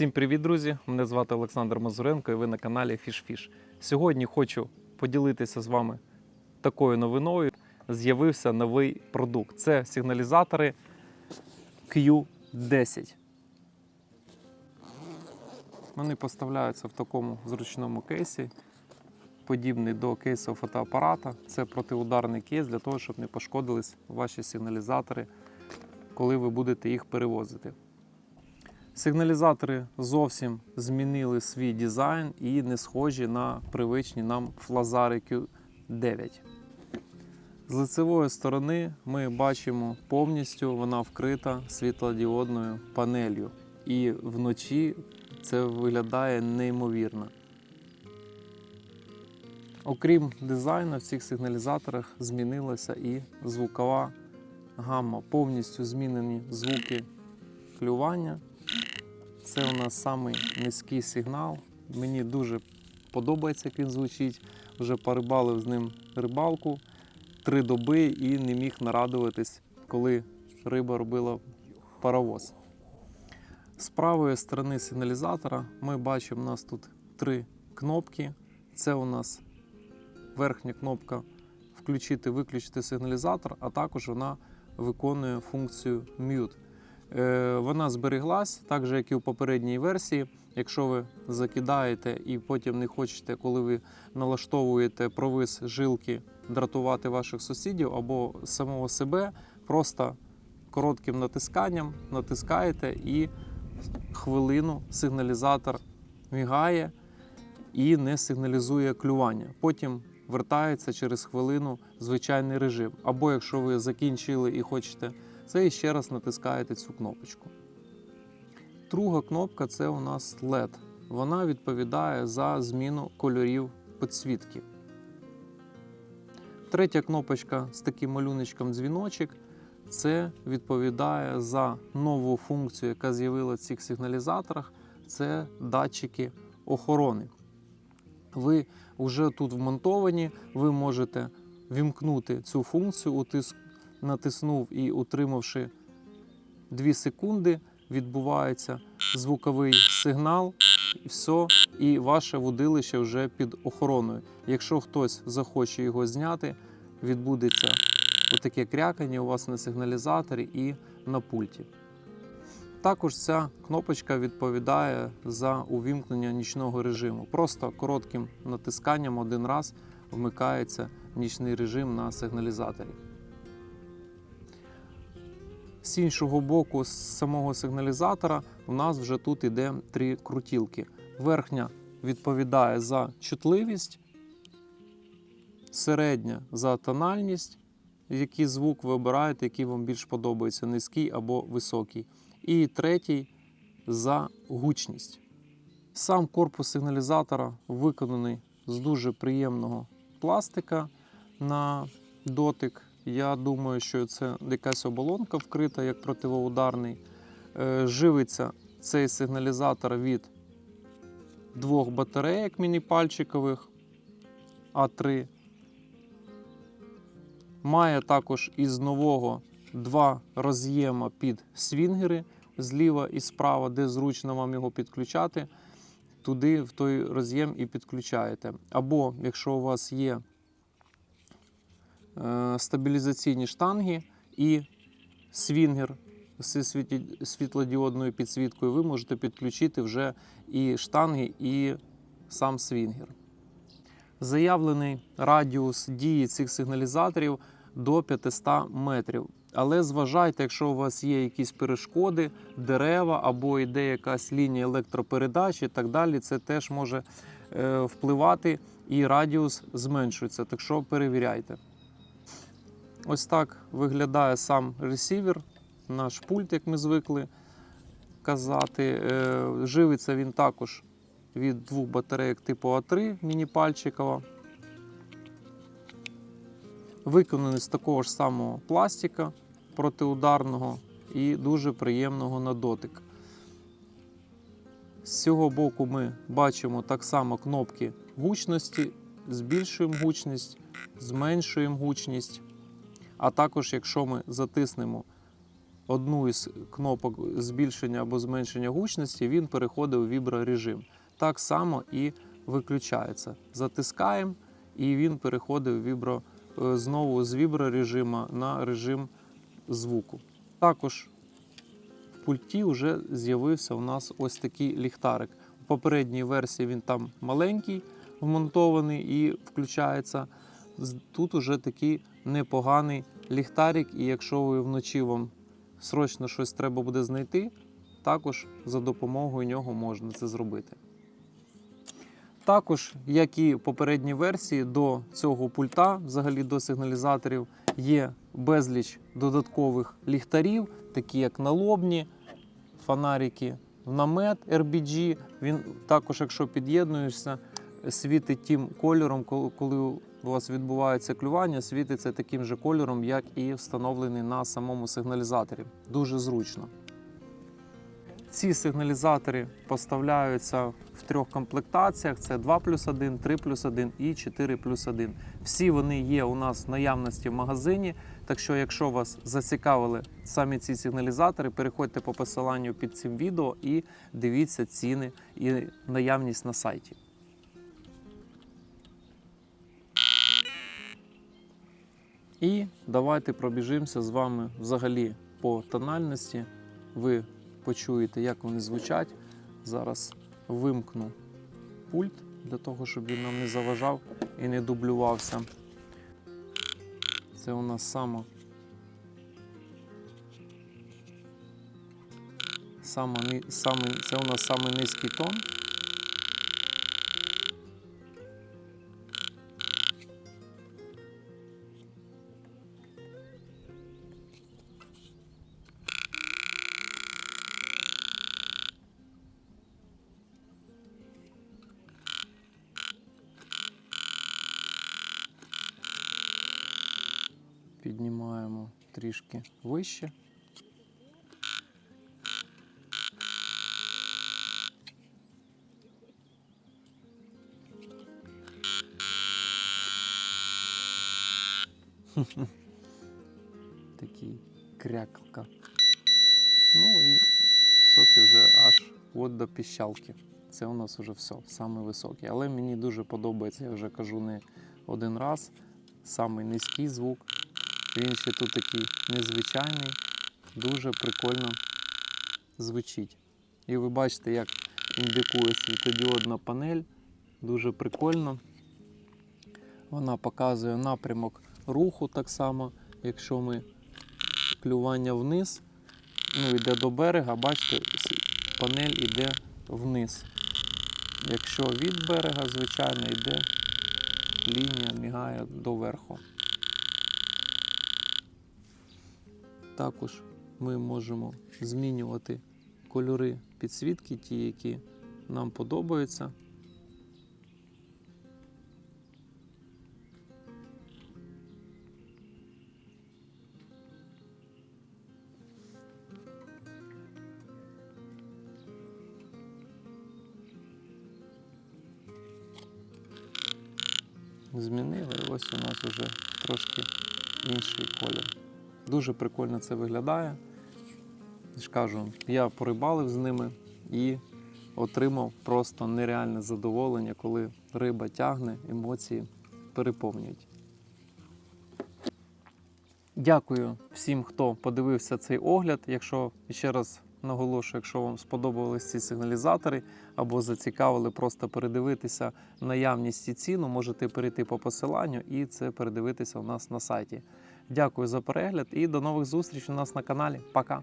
Всім привіт, друзі! Мене звати Олександр Мазуренко і ви на каналі FishFish. Сьогодні хочу поділитися з вами такою новиною. З'явився новий продукт. Це сигналізатори Q10. Вони поставляються в такому зручному кейсі, подібний до кейсу фотоапарата. Це протиударний кейс для того, щоб не пошкодились ваші сигналізатори, коли ви будете їх перевозити. Сигналізатори зовсім змінили свій дизайн і не схожі на привичні нам флазари Q9. З лицевої сторони ми бачимо повністю вона вкрита світлодіодною панелью. І вночі це виглядає неймовірно. Окрім дизайну, в цих сигналізаторах змінилася і звукова гамма. Повністю змінені звуки клювання. Це у нас самий низький сигнал. Мені дуже подобається, як він звучить. Вже порибалив з ним рибалку три доби і не міг нарадуватись, коли риба робила паровоз. З правої сторони сигналізатора ми бачимо, у нас тут три кнопки. Це у нас верхня кнопка включити, виключити сигналізатор, а також вона виконує функцію mute. Е, Вона збереглась, так же, як і у попередній версії. Якщо ви закидаєте і потім не хочете, коли ви налаштовуєте провис жилки, дратувати ваших сусідів або самого себе, просто коротким натисканням натискаєте і хвилину сигналізатор мігає і не сигналізує клювання. Потім вертається через хвилину звичайний режим. Або якщо ви закінчили і хочете це і ще раз натискаєте цю кнопочку. Друга кнопка це у нас LED. Вона відповідає за зміну кольорів підсвітки. Третя кнопочка з таким малюночком дзвіночок. Це відповідає за нову функцію, яка з'явилася в цих сигналізаторах. Це датчики охорони. Ви вже тут вмонтовані, ви можете вімкнути цю функцію, натиснув і утримавши 2 секунди, відбувається звуковий сигнал, все, і ваше вудилище вже під охороною. Якщо хтось захоче його зняти, відбудеться отаке крякання у вас на сигналізаторі і на пульті. Також ця кнопочка відповідає за увімкнення нічного режиму. Просто коротким натисканням один раз вмикається нічний режим на сигналізаторі. З іншого боку, з самого сигналізатора, у нас вже тут іде три крутілки. Верхня відповідає за чутливість, середня за тональність, який звук ви обираєте, який вам більш подобається, низький або високий. І третій за гучність. Сам корпус сигналізатора виконаний з дуже приємного пластика на дотик. Я думаю, що це якась оболонка вкрита як противоударний. Е, Живиться цей сигналізатор від двох батареїк міні-пальчикових А3. Має також із нового два роз'єма під свінгери зліва і справа, де зручно вам його підключати. Туди в той роз'єм і підключаєте. Або якщо у вас є стабілізаційні штанги і свінгер з світлодіодною підсвіткою, ви можете підключити вже і штанги, і сам свінгер. Заявлений радіус дії цих сигналізаторів до 500 метрів. Але зважайте, якщо у вас є якісь перешкоди, дерева або йде якась лінія електропередач і так далі, це теж може е, впливати і радіус зменшується. Так що перевіряйте. Ось так виглядає сам ресівер, наш пульт, як ми звикли казати. Е, Живиться він також від двох батарейок типу А3 міні-пальчикова. Виконаний з такого ж самого пластика протиударного і дуже приємного на дотик. З цього боку ми бачимо так само кнопки гучності, збільшуємо гучність, зменшуємо гучність. А також, якщо ми затиснемо одну із кнопок збільшення або зменшення гучності, він переходить у віброрежим. Так само і виключається. Затискаємо, і він переходить у вібро, е, знову з віброрежиму на режим звуку. Також в пульті вже з'явився у нас ось такий ліхтарик. У попередній версії він там маленький, вмонтований і включається. Тут уже такий непоганий ліхтарик, і якщо ви вночі вам срочно щось треба буде знайти, також за допомогою нього можна це зробити. Також, як і попередні версії, до цього пульта, взагалі до сигналізаторів, є безліч додаткових ліхтарів, такі як налобні, фонарики, намет RBG. Він також, якщо під'єднуєшся, світить тим кольором, коли у вас відбувається клювання, світиться таким же кольором, як і встановлений на самому сигналізаторі. Дуже зручно. Ці сигналізатори поставляються в трьох комплектаціях: це 2 плюс 1, 3 плюс 1 і 4 плюс 1. Всі вони є у нас в наявності в магазині. Так що, якщо вас зацікавили самі ці сигналізатори, переходьте по посиланню під цим відео і дивіться ціни і наявність на сайті. І давайте пробіжимося з вами взагалі по тональності. Ви почуєте, як вони звучать. Зараз вимкну пульт для того, щоб він нам не заважав і не дублювався. Це у нас саме, саме, саме, це у нас саме низький тон. Трішки вище. Такий крякалка. Ну і високий вже аж от до піщалки. Це у нас вже все, саме високий. Але мені дуже подобається, я вже кажу не один раз. Самий низький звук. Він ще тут такий незвичайний, дуже прикольно звучить. І ви бачите, як індикує світодіодна панель. Дуже прикольно. Вона показує напрямок руху так само, якщо ми клювання вниз, ну йде до берега, бачите, панель йде вниз. Якщо від берега, звичайно, йде лінія, мігає доверху. Також ми можемо змінювати кольори підсвітки, ті, які нам подобаються. Змінили, ось у нас вже трошки інший колір. Дуже прикольно це виглядає. Я ж кажу, я порибалив з ними і отримав просто нереальне задоволення, коли риба тягне, емоції переповнюють. Дякую всім, хто подивився цей огляд. Якщо ще раз наголошую, якщо вам сподобались ці сигналізатори або зацікавили просто передивитися наявність і ціну, можете перейти по посиланню і це передивитися у нас на сайті. Дякую за перегляд і до нових зустрічей у нас на каналі. Пока!